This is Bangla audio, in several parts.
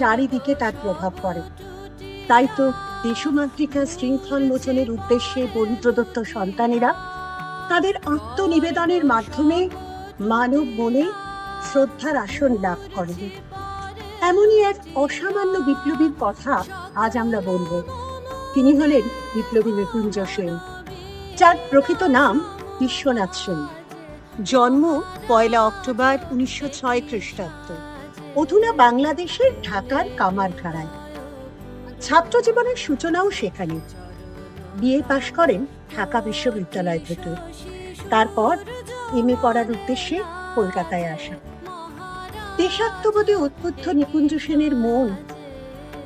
চারিদিকে তার প্রভাব পড়ে। তাই তো দেশমাতৃকা শৃঙ্খল মোচনের উদ্দেশ্যে বলি প্রদত্ত সন্তানেরা তাদের আত্মনিবেদনের মাধ্যমে মানব মনে শ্রদ্ধার আসন লাভ করে। এমনই এক অসামান্য বিপ্লবীর কথা আজ আমরা বলব। তিনি হলেন বিপ্লবী মৃত্যুঞ্জ সেন। যার প্রকৃত নাম বিশ্বনাথ সেন। জন্ম পয়লা অক্টোবর উনিশশো ছয় খ্রিস্টাব্দ। অধুনা বাংলাদেশের ঢাকার কামারখাড়ায় ছাত্র জীবনের সূচনাও সেখানে। বিএ পাশ করেন ঢাকা বিশ্ববিদ্যালয় থেকে। তারপর এম এ করার উদ্দেশ্যে কলকাতায় আসা। দেশাত্মবোধে উদ্বুদ্ধ নিকুঞ্জ সেনের মন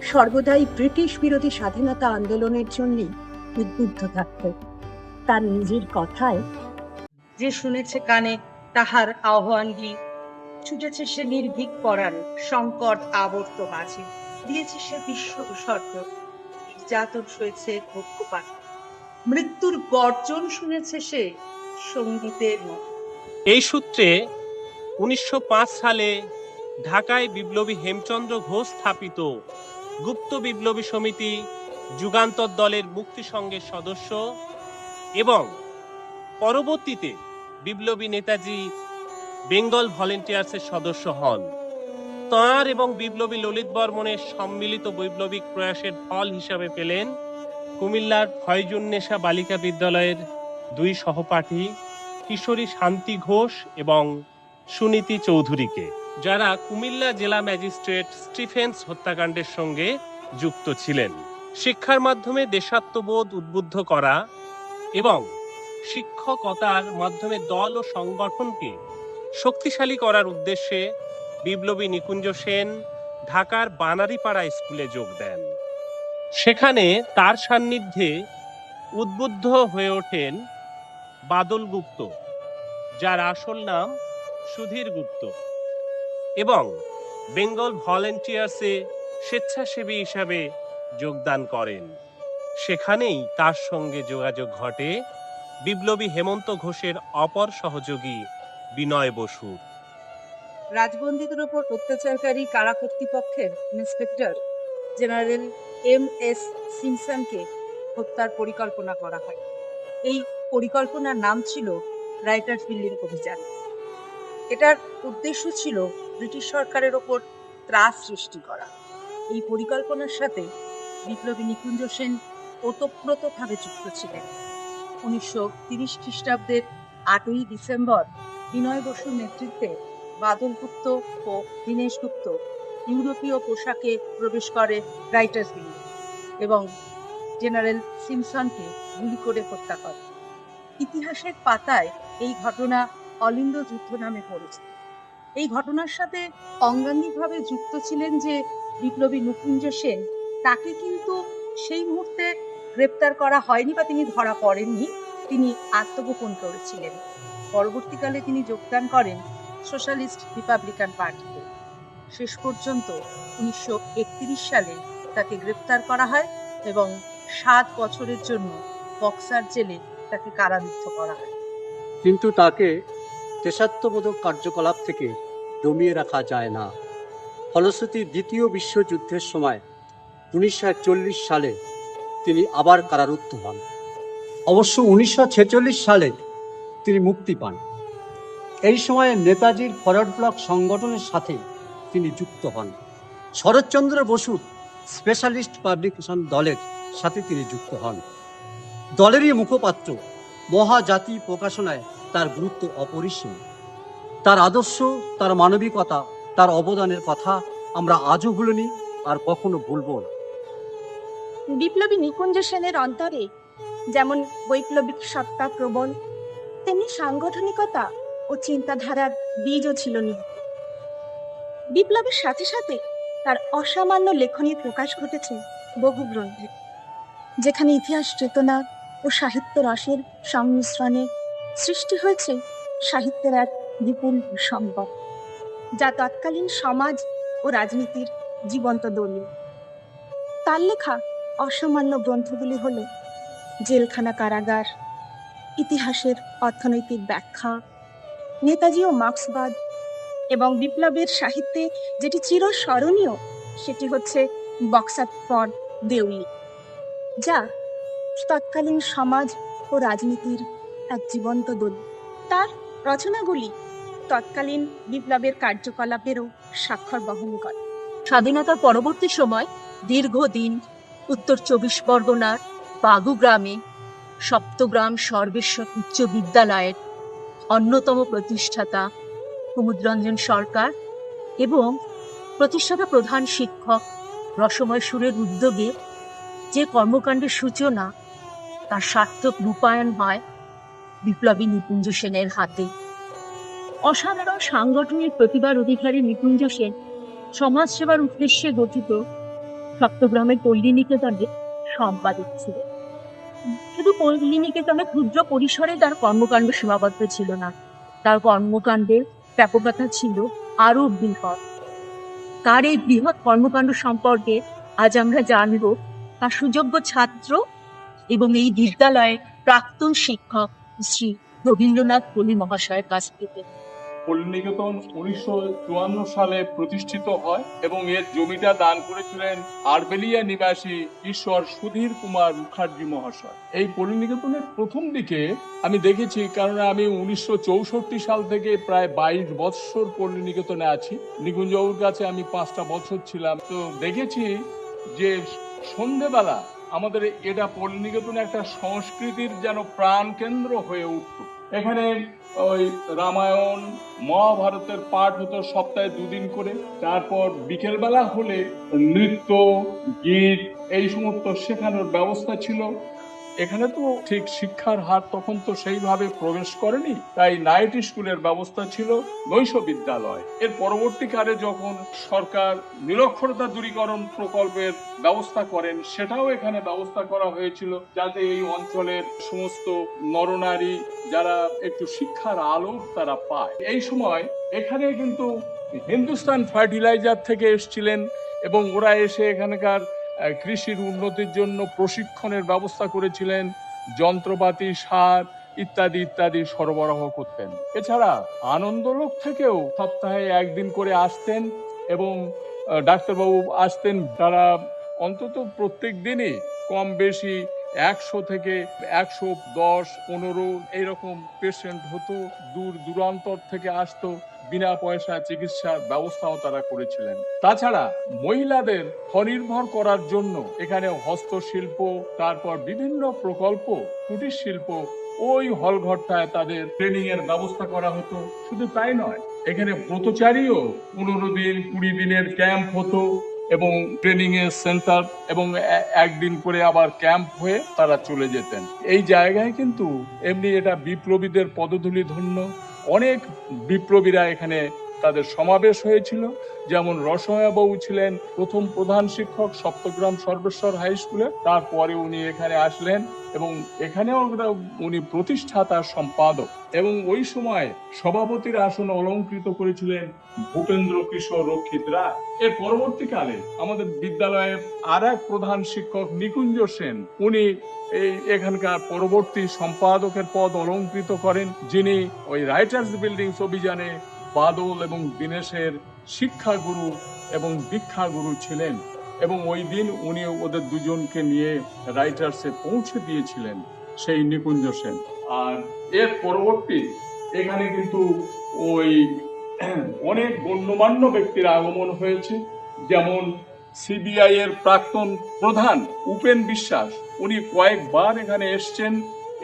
সর্বদাই ব্রিটিশ বিরোধী স্বাধীনতা আন্দোলনের জন্য উদ্বুদ্ধ থাকত। তার নিজের কথায়, যে শুনেছে কানে তাহার আহ্বান গীত ছুটেছে সে নির্ভীক পরাণ, সংকট আবর্ত মাঝে। দিয়েছে সে বিশ্ব উসর্গ নির্যাতন সয়েছে ভক্ষপাত। মৃত্যুর গর্জন শুনেছে সে সঙ্গীতের এই সূত্রে উনিশশো পাঁচ সালে ঢাকায় বিপ্লবী হেমচন্দ্র ঘোষ স্থাপিত গুপ্ত বিপ্লবী সমিতি যুগান্তর দলের মুক্তি সংঘের সদস্য এবং পরবর্তীতে বিপ্লবী নেতাজি বেঙ্গল ভলেন্টিয়ার্সের সদস্য হন। তাঁর এবং বিপ্লবী ললিত বর্মনের সম্মিলিত বৈপ্লবিক প্রয়াসের ফল হিসাবে পেলেন কুমিল্লার ফয়জুন্নেসা বালিকা বিদ্যালয়ের দুই সহপাঠী কিশোরী শান্তি ঘোষ এবং সুনীতি চৌধুরীকে, যারা কুমিল্লা জেলা ম্যাজিস্ট্রেট স্টিফেন্স হত্যাকাণ্ডের সঙ্গে যুক্ত ছিলেন। শিক্ষার মাধ্যমে দেশাত্মবোধ উদ্বুদ্ধ করা এবং শিক্ষকতার মাধ্যমে দল ও সংগঠনকে শক্তিশালী করার উদ্দেশ্যে বিপ্লবী নিকুঞ্জ সেন ঢাকার বানারীপাড়া স্কুলে যোগ দেন। সেখানে তার সান্নিধ্যে উদ্বুদ্ধ হয়ে ওঠেন বাদল গুপ্ত, যার আসল নাম সুধীর গুপ্ত এবং বেঙ্গল ভলেন্টিয়ার্সে স্বেচ্ছাসেবী হিসাবে যোগদান করেন। সেখানেই তার সঙ্গে যোগাযোগ ঘটে বিপ্লবী হেমন্ত ঘোষের অপর সহযোগী বিনয় বসুর। রাজবন্দীদের উপর অত্যাচারকারী কারা কর্তৃপক্ষের ইন্সপেক্টর জেনারেল এম এস সিমসনকে হত্যার পরিকল্পনা করা হয়। এই পরিকল্পনার নাম ছিল রাইটার্স বিল্ডিং অভিযান। এটার উদ্দেশ্য ছিল ব্রিটিশ সরকারের ওপর ত্রাস সৃষ্টি করা। এই পরিকল্পনার সাথে বিপ্লবী নিকুঞ্জ সেন ওতপ্রোতভাবে যুক্ত ছিলেন। উনিশশো তিরিশ খ্রিস্টাব্দের আটই ডিসেম্বর বিনয় বসুর নেতৃত্বে বাদল গুপ্ত ও দীনেশ গুপ্ত ইউরোপীয় পোশাকে প্রবেশ করে রাইটার্স বিল্ডিং এবং জেনারেল সিমসনকে গুলি করে হত্যা করে। ইতিহাসের পাতায় এই ঘটনা অলিন্দ যুদ্ধ নামে পড়েছে এই ঘটনার সাথে অঙ্গাঙ্গিকভাবে যুক্ত ছিলেন যে বিপ্লবী নুকুঞ্জ সেন, তাকে কিন্তু সেই মুহূর্তে গ্রেপ্তার করা হয়নি বা তিনি ধরা পড়েননি, তিনি আত্মগোপন করেছিলেন। পরবর্তীকালে তিনি যোগদান করেন সোশ্যালিস্ট রিপাবলিকান পার্টিতে। শেষ পর্যন্ত উনিশশো একত্রিশ সালে তাকে গ্রেপ্তার করা হয় এবং সাত বছরের জন্য বক্সার জেলে তাকে কারারুদ্ধ করা হয়। কিন্তু তাকে দেশাত্মবোধক কার্যকলাপ থেকে দমিয়ে রাখা যায় না। ফলশ্রুতি দ্বিতীয় বিশ্বযুদ্ধের সময় উনিশশো চল্লিশ সালে তিনি আবার কারারুদ্ধ হন। অবশ্য উনিশশো ছেচল্লিশ সালে তিনি মুক্তি পান। এই সময়ে নেতাজির ফরওয়ার্ড ব্লক সংগঠনের সাথে তিনি যুক্ত হন। শরৎচন্দ্র বসুর স্পেশালিস্ট পাবলিকেশন দলের সাথে তিনি যুক্ত হন। দলেরই মুখপাত্র মহাজাতি প্রকাশনায় তার গুরুত্ব অপরিসীম। তার আদর্শ, তার মানবিকতা, তার অবদানের কথা আমরা আজও ভুলিনি, আর কখনো ভুলবো না। বিপ্লবী নিকুঞ্জ সেনের অন্তরে যেমন বৈপ্লবিক সত্তা প্রবল তেমনি সাংগঠনিকতা ও চিন্তাধারার বীজও ছিল নিহিত বিপ্লবের সাথে সাথে তার অসামান্য লেখনীর প্রকাশ ঘটেছে বহু গ্রন্থে, যেখানে ইতিহাস চেতনা ও সাহিত্য রসের সংমিশ্রণে সৃষ্টি হয়েছে সাহিত্যের এক বিপুল সম্পদ, যা তৎকালীন সমাজ ও রাজনীতির জীবন্ত দলীয় তার লেখা অসামান্য গ্রন্থগুলি হল জেলখানা কারাগার ইতিহাসের অর্থনৈতিক ব্যাখ্যা, নেতাজি ও মার্ক্সবাদ এবং বিপ্লবের সাহিত্যে যেটি চিরস্মরণীয়, সেটি হচ্ছে বক্সার ফর দেউলি, যা তৎকালীন সমাজ ও রাজনীতির এক জীবন্ত দলিল তার রচনাগুলি তৎকালীন বিপ্লবের কার্যকলাপেরও স্বাক্ষর বহন করে। স্বাধীনতার পরবর্তী সময় দীর্ঘদিন উত্তর চব্বিশ পরগনার বাগুগ্রামে সপ্তগ্রাম সর্বেশ্বর উচ্চ বিদ্যালয়ের অন্যতম প্রতিষ্ঠাতা কুমুদরঞ্জন সরকার এবং প্রতিষ্ঠাতা প্রধান শিক্ষক রসময় সুরের উদ্যোগে যে কর্মকাণ্ডের সূচনা, তার সার্থক রূপায়ণ হয় বিপ্লবী নিকুঞ্জ সেনের হাতে। অসাধারণ সাংগঠনিক প্রতিভার অধিকারী নিকুঞ্জ সেন সমাজসেবার উদ্দেশ্যে গঠিত সপ্তগ্রামের পল্লী নিকেতনে সম্পাদক ছিল শুধু পল্লী নিকেতনে ক্ষুদ্র পরিসরে তার কর্মকাণ্ড সীমাবদ্ধ ছিল না। তার কর্মকাণ্ডের ব্যাপকতা ছিল আরও বৃহৎ। তার এই বৃহৎ কর্মকাণ্ড সম্পর্কে আজ আমরা জানব তার সুযোগ্য ছাত্র এবং এই বিদ্যালয়ের প্রাক্তন শিক্ষক শ্রী রবীন্দ্রনাথ পল্লী মহাশয়ের কাছ থেকে। পল্লীনিকেতন উনিশশো চুয়ান্ন সালে প্রতিষ্ঠিত হয় এবং এর জমিটা দান করেছিলেন আরবেলিয়া নিবাসী ঈশ্বর সুধীর কুমার মুখার্জি মহাশয়। এই পল্লীনিকেতনের প্রথম দিকে আমি দেখেছি কারণ আমি উনিশশো চৌষট্টি সাল থেকে প্রায় বাইশ বৎসর পল্লীনিকেতনে আছি। নিকুঞ্জবাবুর কাছে আমি পাঁচটা বছর ছিলাম। তো দেখেছি যে সন্ধেবেলা আমাদের এটা পল্লীনিকেতনে একটা সংস্কৃতির যেন প্রাণ কেন্দ্র হয়ে উঠত। এখানে ওই রামায়ণ, মহাভারতের পাঠ হতো সপ্তাহে দুদিন করে। তারপর বিকেলবেলা হলে নৃত্য, গীত, এই সমস্ত শেখানোর ব্যবস্থা ছিল। এখানে তো ঠিক শিক্ষার হার তখন তো সেইভাবে প্রবেশ করেনি, তাই নাইট স্কুলের ব্যবস্থা ছিল নৈশ বিদ্যালয়। এর পরবর্তীকালে যখন সরকার নিরক্ষরতা দূরীকরণ প্রকল্পের ব্যবস্থা করেন, সেটাও এখানে ব্যবস্থা করা হয়েছিল, যাতে এই অঞ্চলের সমস্ত নরনারী যারা একটু শিক্ষার আলো তারা পায়। এই সময় এখানে কিন্তু হিন্দুস্তান ফার্টিলাইজার থেকে এসেছিলেন এবং ওরা এসে এখানকার কৃষির উন্নতির জন্য প্রশিক্ষণের ব্যবস্থা করেছিলেন, যন্ত্রপাতি, সার ইত্যাদি ইত্যাদি সরবরাহ করতেন। এছাড়া আনন্দলোক থেকেও সপ্তাহে একদিন করে আসতেন এবং ডাক্তারবাবু আসতেন। তারা অন্তত প্রত্যেক দিনই কম বেশি একশো থেকে একশো দশ, পনেরো এইরকম পেশেন্ট হতো, দূর দূরান্তর থেকে আসতো। বিনা পয়সা চিকিৎসার ব্যবস্থাও তারা করেছিলেন। তাছাড়া মহিলাদের স্বনির্ভর করার জন্য এখানে হস্তশিল্প, তারপর বিভিন্ন প্রকল্প, কুটির শিল্প, ওই হলঘরটায় তাদের ট্রেনিং এর ব্যবস্থা করা হতো। শুধু তাই নয়, এখানে ব্রতচারীও পনেরো দিন, কুড়ি দিনের ক্যাম্প হতো এবং ট্রেনিং এর সেন্টার এবং একদিন করে আবার ক্যাম্প হয়ে তারা চলে যেতেন। এই জায়গায় কিন্তু এমনি এটা বিপ্লবীদের পদধূলি ধন্য। অনেক বিপ্লবীরা এখানে তাদের সমাবেশ হয়েছিল। যেমন রসময়াবাবু ছিলেন প্রথম প্রধান শিক্ষক সপ্তগ্রাম সর্বেশ্বর হাই স্কুলে। তারপরে উনি এখানে আসলেন এবং এখানেও উনি প্রতিষ্ঠাতা সম্পাদক। এবং ওই সময় সভাপতির আসন অলঙ্কৃত করেছিলেন ভূপেন্দ্র কিশোর রক্ষিত রায়। এর পরবর্তীকালে আমাদের বিদ্যালয়ের আর এক প্রধান শিক্ষক নিকুঞ্জ সেন, উনি এই এখানকার পরবর্তী সম্পাদকের পদ অলঙ্কৃত করেন, যিনি ওই রাইটার্স বিল্ডিংস অভিযানে বাদল এবং দীনেশের শিক্ষাগুরু এবং দীক্ষাগুরু ছিলেন এবং ওই দিন উনি ওদের দুজনকে নিয়ে রাইটার্সে পৌঁছে দিয়েছিলেন সেই নিকুঞ্জ সেন। আর এর পরবর্তী এখানে কিন্তু ওই অনেক গণ্যমান্য ব্যক্তির আগমন হয়েছে, যেমন সিবিআই এর প্রাক্তন প্রধান উপেন বিশ্বাস। উনি কয়েকবার এখানে এসছেন,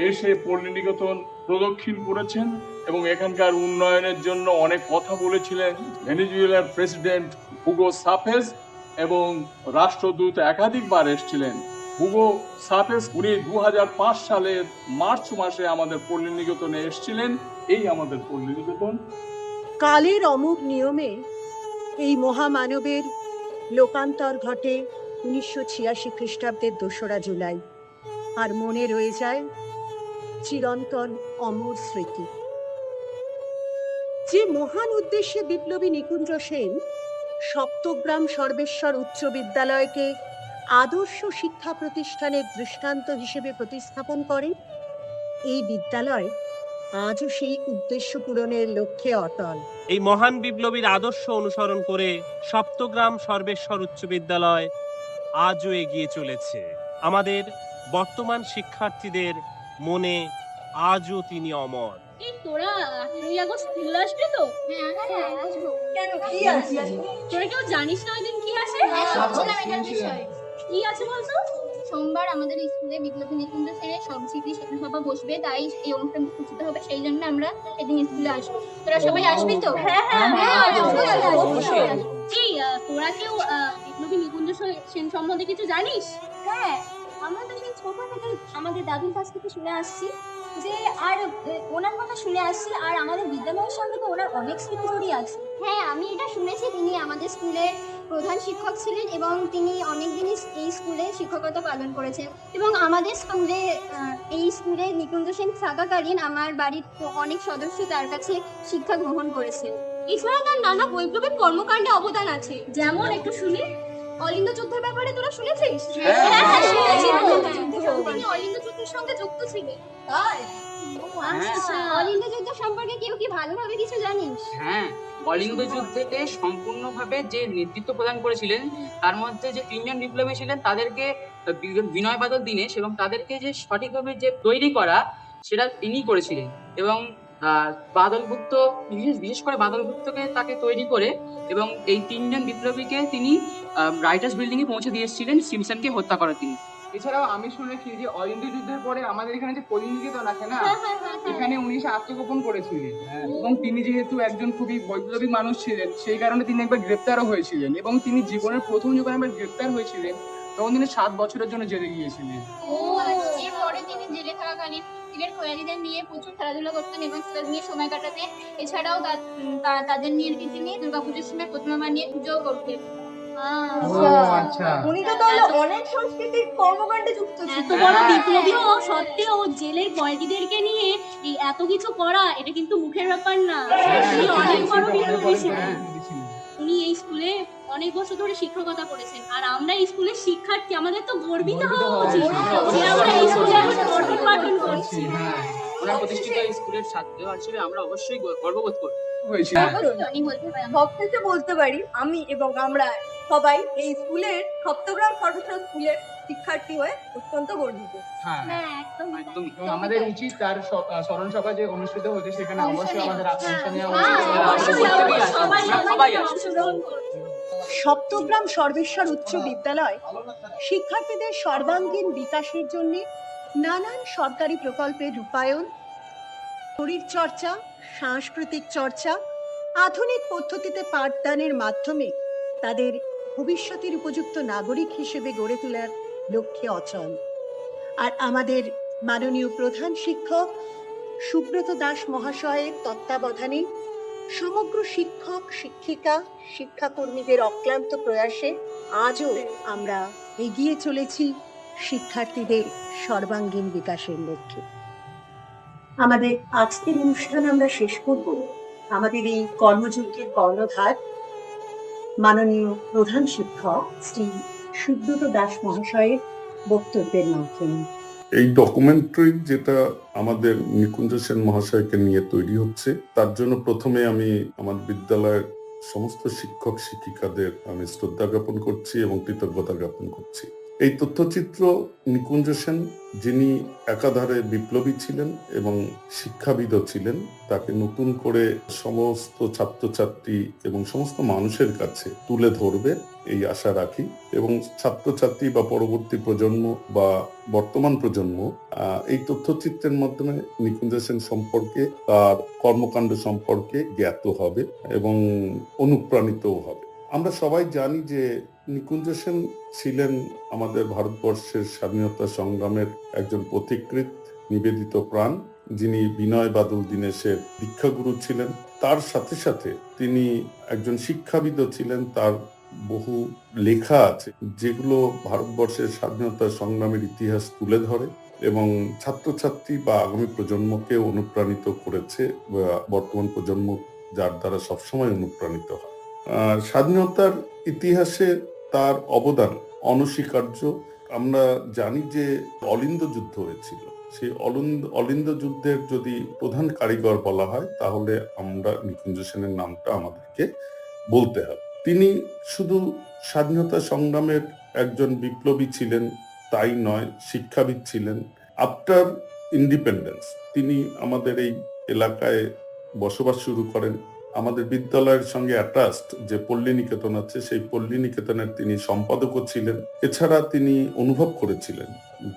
এসে পল্লী নিকেতন প্রদক্ষিণ করেছেন এবং এখানকার উন্নয়নের জন্য অনেক কথা বলেছিলেন ভেনেজুয়েলার প্রেসিডেন্ট হুগো সাফেজ এবং রাষ্ট্রদূত একাধিকবার এসেছিলেন। হুগো সাফেজ উনি দু সালের মার্চ মাসে আমাদের পল্লী নিকেতনে এসেছিলেন। এই আমাদের পল্লী নিকেতন কালের অমুক নিয়মে এই মহামানবের লোকান্তর ঘটে উনিশশো ছিয়াশি খ্রিস্টাব্দের দোসরা জুলাই। আর মনে রয়ে যায় চিরন্তন অমর স্মৃতি। যে মহান উদ্দেশ্যে বিপ্লবী নিকুঞ্জ সেন সপ্তগ্রাম সর্বেশ্বর উচ্চ বিদ্যালয়কে আদর্শ শিক্ষা প্রতিষ্ঠানের দৃষ্টান্ত হিসেবে প্রতিস্থাপন করেন, এই বিদ্যালয় আজও সেই উদ্দেশ্য পূরণের লক্ষ্যে অটল। এই মহান বিপ্লবীর আদর্শ অনুসরণ করে সপ্তগ্রাম সর্বেশ্বর উচ্চ বিদ্যালয় আজও এগিয়ে চলেছে। আমাদের বর্তমান শিক্ষার্থীদের মনে আজও তিনি অমর। এই তোরা আঠেরোই আগস্ট স্কুল আসবি তো? হ্যাঁ কেন কি আছে? তোরা কেউ জানিস না ওই দিন কি আছে? ভাবছিলাম এটার বিষয়ে কি আছে বলতো? সোমবার আমাদের স্কুলে বিপ্লবী নিকুঞ্জ সেনের সংস্কৃতি সভা বসবে তাই এই অনুষ্ঠান হবে সেই জন্য আমরা সেদিন স্কুলে আসব। তোরা সবাই আসবি তো? হ্যাঁ হ্যাঁ তোরা কেউ আহ, বিপ্লবী নিকুঞ্জ সেন সম্বন্ধে কিছু জানিস? হ্যাঁ। সেই ছোট থেকে আমাদের দাদুর কাছ থেকে শুনে আসছি যে আর ওনার কথা শুনে আসছি আর আমাদের বিদ্যালয়ের সঙ্গে তো ওনার অনেক স্মৃতি জড়িয়ে আছে। হ্যাঁ আমি এটা শুনেছি। তিনি আমাদের স্কুলের প্রধান শিক্ষক ছিলেন এবং তিনি অনেক দিনই এই স্কুলে শিক্ষকতা পালন করেছেন। এবং আমাদের স্কুলে এই স্কুলে নিকুঞ্জ সেন থাকাকালীন আমার বাড়ির অনেক সদস্য তার কাছে শিক্ষা গ্রহণ করেছে এছাড়া তার নানা বৈপ্লবিক কর্মকাণ্ডে অবদান আছে। যেমন একটু শুনি। অলিন্দ যুদ্ধের ব্যাপারে তোরা শুনেছিস হ্যাঁ, শুনেছি। হ্যাঁ। তিনি অলিন্দ যুদ্ধের সঙ্গে যুক্ত ছিলেন আচ্ছা। অলিন্দ যুদ্ধ সম্পর্কে কেউ কি ভালোভাবে কিছু জানিস হ্যাঁ কলিঙ্গ যুদ্ধে সম্পূর্ণভাবে যে নেতৃত্ব প্রদান করেছিলেন তার মধ্যে যে তিনজন বিপ্লবী ছিলেন তাদেরকে বি- বিনয় বাদল দীনেশ এবং তাদেরকে যে সঠিকভাবে যে তৈরি করা সেটা তিনিই করেছিলেন এবং আহ, বাদল গুপ্ত বিশেষ বিশেষ করে বাদল গুপ্তকে তাকে তৈরি করে এবং এই তিনজন বিপ্লবীকে তিনি রাইটার্স বিল্ডিং এ পৌঁছে দিয়ে এসেছিলেন সিমসনকে হত্যা করার তিনি। এছাড়াও আমি শুনেছি যে অলিন্দ যুদ্ধের পরে আমাদের এখানে যে পরিণিকেতন আছে না এখানে উনি এসে আত্মগোপন করেছিলেন। এবং তিনি যেহেতু একজন খুবই বৈপ্লবী মানুষ ছিলেন সেই কারণে তিনি একবার গ্রেপ্তারও হয়েছিলেন এবং তিনি জীবনের প্রথম যখন একবার গ্রেপ্তার হয়েছিলেন তখন তিনি সাত বছরের জন্য জেলে গিয়েছিলেন। ও এরপরে তিনি জেলে থাকাকালীন স্কুলের খোয়ারিদের নিয়ে প্রচুর খেলাধুলা করতেন এবং তাদের নিয়ে সময় কাটাতেন। এছাড়াও তাদের নিয়ে তিনি দুর্গাপুজোর সময় প্রতিমা বানিয়ে পুজোও করতেন। আচ্ছা। উনি তো তাহলে অনেক সাংস্কৃতিক কর্মকাণ্ডে যুক্ত এত বড় বিপ্লবী সত্ত্বেও জেলের কয়েদিদেরকে নিয়ে এই এত কিছু করা এটা কিন্তু মুখের ব্যাপার না। অনেক বড় বিপ্লবী ছিলেন। উনি এই স্কুলে অনেক বছর ধরে শিক্ষকতা করেছেন। আর আমরা স্কুলের শিক্ষার্থী আমাদের তো গর্বিত হওয়া উচিত যে আমরা স্কুলে পঠন পাঠন করছি। ওনার প্রতিষ্ঠিত স্কুলের ছাত্র হিসেবে আমরা অবশ্যই গর্ববোধ করি হয়েছিল বলতে পারেন সবথেকে বলতে পারি আমি এবং আমরা সবাই এই স্কুলের সপ্তগ্রাম স্কুলের শিক্ষার্থী হয়ে অত্যন্ত গর্বিত। হ্যাঁ। হ্যাঁ একদম আমাদের উচিত তার স্মরণ সভা যে অনুষ্ঠিত হচ্ছে সেখানে অবশ্যই আমাদের অংশ নেওয়া হ্যাঁ, উচিত সবাই সবাই সবাই আসবে। অংশগ্রহণ করবে সপ্তগ্রাম সর্বেশ্বর উচ্চ বিদ্যালয়, শিক্ষার্থীদের সর্বাঙ্গীন বিকাশের জন্য নানান সরকারি প্রকল্পের রূপায়ণ, শরীর চর্চা, সাংস্কৃতিক চর্চা, আধুনিক পদ্ধতিতে পাঠদানের মাধ্যমে তাদের ভবিষ্যতের উপযুক্ত নাগরিক হিসেবে গড়ে তোলার লক্ষ্যে অচল। আর আমাদের মাননীয় প্রধান শিক্ষক সুব্রত দাস মহাশয়ের তত্ত্বাবধানে সমগ্র শিক্ষক, শিক্ষিকা, শিক্ষাকর্মীদের অক্লান্ত প্রয়াসে আজও আমরা এগিয়ে চলেছি শিক্ষার্থীদের সর্বাঙ্গীন বিকাশের লক্ষ্যে। আমাদের আজকের অনুষ্ঠান আমরা শেষ করব। আমাদের এই কর্মযজ্ঞের কর্ণধার মাননীয় প্রধান শিক্ষক শ্রী সুব্রত দাস মহাশয়ের বক্তব্যের মাধ্যমে। এই ডকুমেন্টারি যেটা আমাদের নিকুঞ্জ সেন মহাশয়কে নিয়ে তৈরি হচ্ছে, তার জন্য প্রথমে আমি আমার বিদ্যালয়ের সমস্ত শিক্ষক শিক্ষিকাদের আমি শ্রদ্ধা জ্ঞাপন করছি এবং কৃতজ্ঞতা জ্ঞাপন করছি। এই তথ্যচিত্র নিকুঞ্জ সেন, যিনি একাধারে বিপ্লবী ছিলেন এবং শিক্ষাবিদও ছিলেন, তাকে নতুন করে সমস্ত ছাত্রছাত্রী এবং সমস্ত মানুষের কাছে তুলে ধরবে, এই আশা রাখি। এবং ছাত্রছাত্রী বা পরবর্তী প্রজন্ম বা বর্তমান প্রজন্ম এই তথ্যচিত্রের মাধ্যমে নিকুঞ্জ সেন সম্পর্কে তার কর্মকাণ্ড সম্পর্কে জ্ঞাত হবে এবং অনুপ্রাণিতও হবে। আমরা সবাই জানি যে নিকুঞ্জ সেন ছিলেন আমাদের ভারতবর্ষের স্বাধীনতা সংগ্রামের একজন পথিকৃৎ, নিবেদিত প্রাণ। যিনি বিনয় বাদল দীনেশের দীক্ষাগুরু ছিলেন। তার সাথে সাথে তিনি একজন শিক্ষাবিদও ছিলেন। তার বহু লেখা আছে যেগুলো ভারতবর্ষের স্বাধীনতা সংগ্রামের ইতিহাস তুলে ধরে এবং ছাত্রছাত্রী বা আগামী প্রজন্মকে অনুপ্রাণিত করেছে। বর্তমান প্রজন্ম যার দ্বারা সবসময় অনুপ্রাণিত হয়। স্বাধীনতার ইতিহাসে তার অবদান অনস্বীকার্য। আমরা জানি যে অলিন্দ যুদ্ধ হয়েছিল। সেই অলিন্দ অলিন্দ যুদ্ধের যদি প্রধান কারিগর বলা হয়, তাহলে আমরা নিকুঞ্জ সেনের নামটা আমাদেরকে বলতে হবে। তিনি শুধু স্বাধীনতা সংগ্রামের একজন বিপ্লবী ছিলেন, তাই নয়, শিক্ষাবিদ ছিলেন। আফটার ইন্ডিপেন্ডেন্স তিনি আমাদের এই এলাকায় বসবাস শুরু করেন। আমাদের বিদ্যালয়ের সঙ্গে অ্যাটাচড যে পল্লী নিকেতন আছে, সেই পল্লী নিকেতনের তিনি সম্পাদকও ছিলেন। এছাড়া তিনি অনুভব করেছিলেন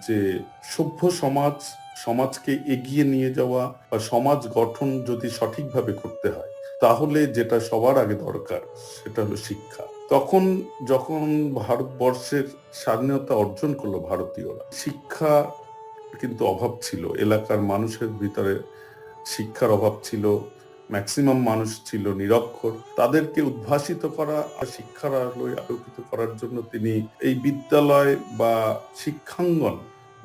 যে সভ্য সমাজ, সমাজকে এগিয়ে নিয়ে যাওয়া বা সমাজ গঠন যদি সঠিকভাবে করতে হয়, তাহলে যেটা সবার আগে দরকার সেটা হলো শিক্ষা। তখন যখন ভারতবর্ষের স্বাধীনতা অর্জন করল ভারতীয়রা, শিক্ষা কিন্তু অভাব ছিল। এলাকার মানুষের ভিতরে শিক্ষার অভাব ছিল। ম্যাক্সিমাম মানুষ ছিল নিরক্ষর। তাদেরকে উদ্ভাসিত করা আর শিক্ষার আলোয় আলোকিত করার জন্য তিনি এই বিদ্যালয় বা শিক্ষাঙ্গন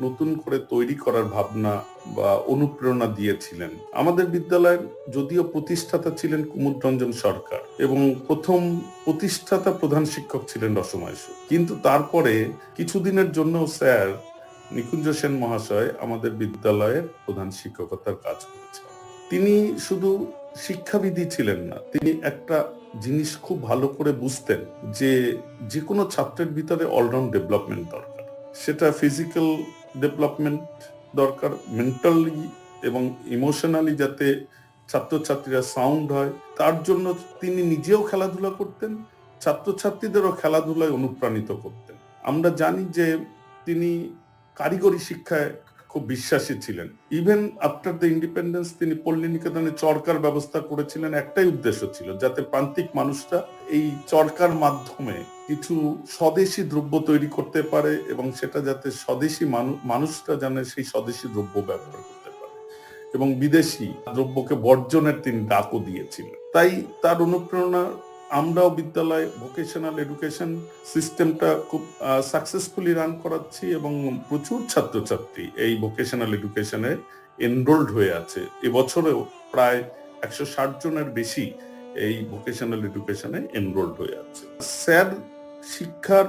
নতুন করে তৈরি করার ভাবনা বা অনুপ্রেরণা দিয়েছিলেন। আমাদের বিদ্যালয়ের যদিও প্রতিষ্ঠাতা ছিলেন কুমুদ রঞ্জন সরকার এবং প্রথম প্রতিষ্ঠাতা প্রধান শিক্ষক ছিলেন রসময় কিন্তু তারপরে কিছুদিনের জন্য স্যার নিকুঞ্জ সেন মহাশয় আমাদের বিদ্যালয়ের প্রধান শিক্ষকতার কাজ করেছেন। তিনি শুধু শিক্ষাবিদই ছিলেন না, তিনি একটা জিনিস খুব ভালো করে বুঝতেন যে যে কোনো ছাত্রের ভিতরে অলরাউন্ড ডেভেলপমেন্ট দরকার। সেটা ফিজিক্যাল ডেভেলপমেন্ট দরকার মেন্টালি এবং ইমোশনালি যাতে ছাত্রছাত্রীরা সাউন্ড হয়। তার জন্য তিনি নিজেও খেলাধুলা করতেন, ছাত্রছাত্রীদেরও খেলাধুলায় অনুপ্রাণিত করতেন। আমরা জানি যে তিনি কারিগরি শিক্ষায় খুব বিশ্বাসী ছিলেন। ইভেন আফটার দ্য ইন্ডিপেন্ডেন্স তিনি পল্লী নিকেতনে চরকার ব্যবস্থা করেছিলেন একটাই উদ্দেশ্য ছিল, যাতে প্রান্তিক মানুষরা এই চরকার মাধ্যমে কিছু স্বদেশি দ্রব্য তৈরি করতে পারে এবং সেটা যাতে স্বদেশি মানু- মানুষরা জানে সেই স্বদেশি দ্রব্য ব্যবহার করতে পারে। এবং বিদেশি দ্রব্যকে বর্জনের তিনি ডাকও দিয়েছিলেন। তাই তার অনুপ্রেরণা আমরাও বিদ্যালয় ভোকেশনাল এডুকেশন সিস্টেমটা খুব সাকসেসফুলি রান করাচ্ছি এবং প্রচুর ছাত্রছাত্রী এই ভোকেশনাল এডুকেশনে এনরোল্ড হয়ে আছে। এবছরেও প্রায় একশো ষাট জনের বেশি এই ভোকেশনাল এডুকেশনে এনরোল্ড হয়ে আছে। স্যার শিক্ষার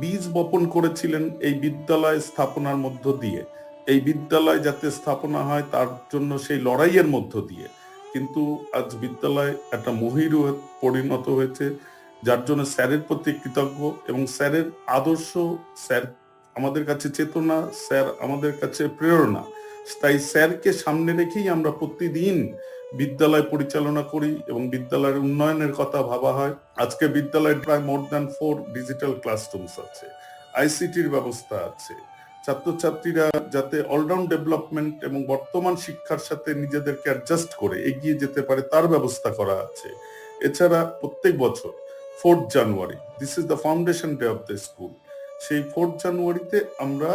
বীজ বপন করেছিলেন এই বিদ্যালয় স্থাপনার মধ্য দিয়ে। এই বিদ্যালয় যাতে স্থাপনা হয় তার জন্য সেই লড়াইয়ের মধ্য দিয়ে। কিন্তু আজ বিদ্যালয় একটা মহিরু পরিণত হয়েছে, যার জন্য স্যারের প্রতি কৃতজ্ঞ এবং স্যারের আদর্শ স্যার আমাদের কাছে চেতনা, স্যার আমাদের কাছে প্রেরণা। তাই স্যারকে সামনে রেখেই আমরা প্রতিদিন বিদ্যালয় পরিচালনা করি এবং বিদ্যালয়ের উন্নয়নের কথা ভাবা হয়। আজকে বিদ্যালয়ে প্রায় more than four digital classrooms আছে আইসিটির ব্যবস্থা আছে। ছাত্রছাত্রীরা যাতে অলরাউন্ড ডেভেলপমেন্ট এবং বর্তমান শিক্ষার সাথে নিজেদেরকে অ্যাডজাস্ট করে এগিয়ে যেতে পারে, তার ব্যবস্থা করা আছে। এছাড়া প্রত্যেক বছর fourth January this is the foundation day of the school সেই ফোর্থ জানুয়ারিতে আমরা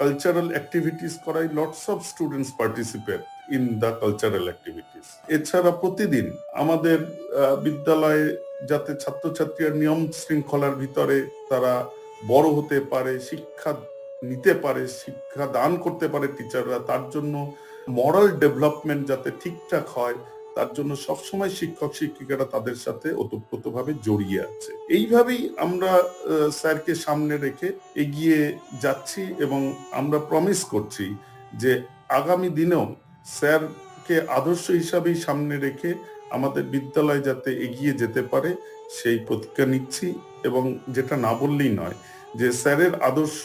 কালচারাল অ্যাক্টিভিটিস করাই lots of students participate in the cultural activities এছাড়া প্রতিদিন আমাদের বিদ্যালয়ে যাতে ছাত্রছাত্রীরা নিয়ম শৃঙ্খলার ভিতরে তারা বড় হতে পারে শিক্ষা নিতে পারে, শিক্ষা দান করতে পারে টিচাররা তার জন্য মরাল ডেভেলপমেন্ট যাতে ঠিকঠাক হয়, তার জন্য সবসময় শিক্ষক, শিক্ষিকারা তাদের সাথে ওতপ্রোতভাবে জড়িয়ে আছে। এইভাবেই আমরা স্যারকে সামনে রেখে এগিয়ে যাচ্ছি এবং আমরা প্রমিস করছি যে আগামী দিনেও স্যারকে আদর্শ হিসাবেই সামনে রেখে আমাদের বিদ্যালয় যাতে এগিয়ে যেতে পারে, সেই প্রতিজ্ঞা নিচ্ছি এবং যেটা না বললেই নয় যে স্যারের আদর্শ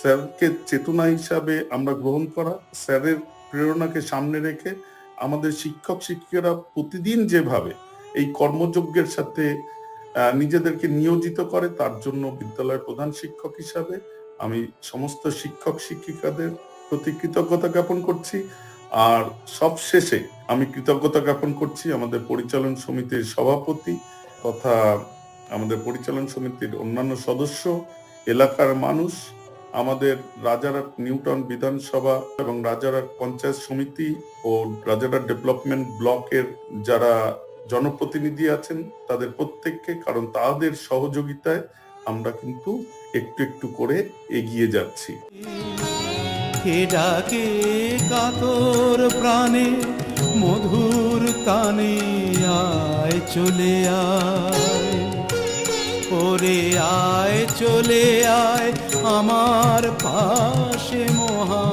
স্যারকে চেতনা হিসাবে আমরা গ্রহণ করা, স্যারের প্রেরণাকে সামনে রেখে আমাদের শিক্ষক শিক্ষিকারা প্রতিদিন যেভাবে এই কর্মযজ্ঞের সাথে নিজেদেরকে নিয়োজিত করে, তার জন্য বিদ্যালয়ের প্রধান শিক্ষক হিসাবে আমি সমস্ত শিক্ষক শিক্ষিকাদের প্রতি কৃতজ্ঞতা জ্ঞাপন করছি। আর সব শেষে আমি কৃতজ্ঞতা জ্ঞাপন করছি আমাদের পরিচালন সমিতির সভাপতি তথা আমাদের পরিচালন সমিতির অন্যান্য সদস্য এলাকার মানুষ, আমাদের রাজারহাট নিউটন বিধানসভা এবং রাজারহাট পঞ্চায়েত সমিতি ও রাজারহাট ডেভেলপমেন্ট ব্লকের যারা জনপ্রতিনিধি আছেন, তাদের প্রত্যেককে, কারণ তাদের সহযোগিতায় আমরা কিন্তু একটু একটু করে এগিয়ে যাচ্ছি। ডাকে কাতর প্রাণে, মধুর কানে আয় চলে আয়। ওর আয় চলে আয় আমার পাশে মহা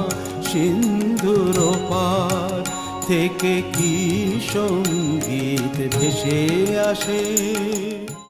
সিন্ধুর পার থেকে কি সংগীত ভেসে আসে?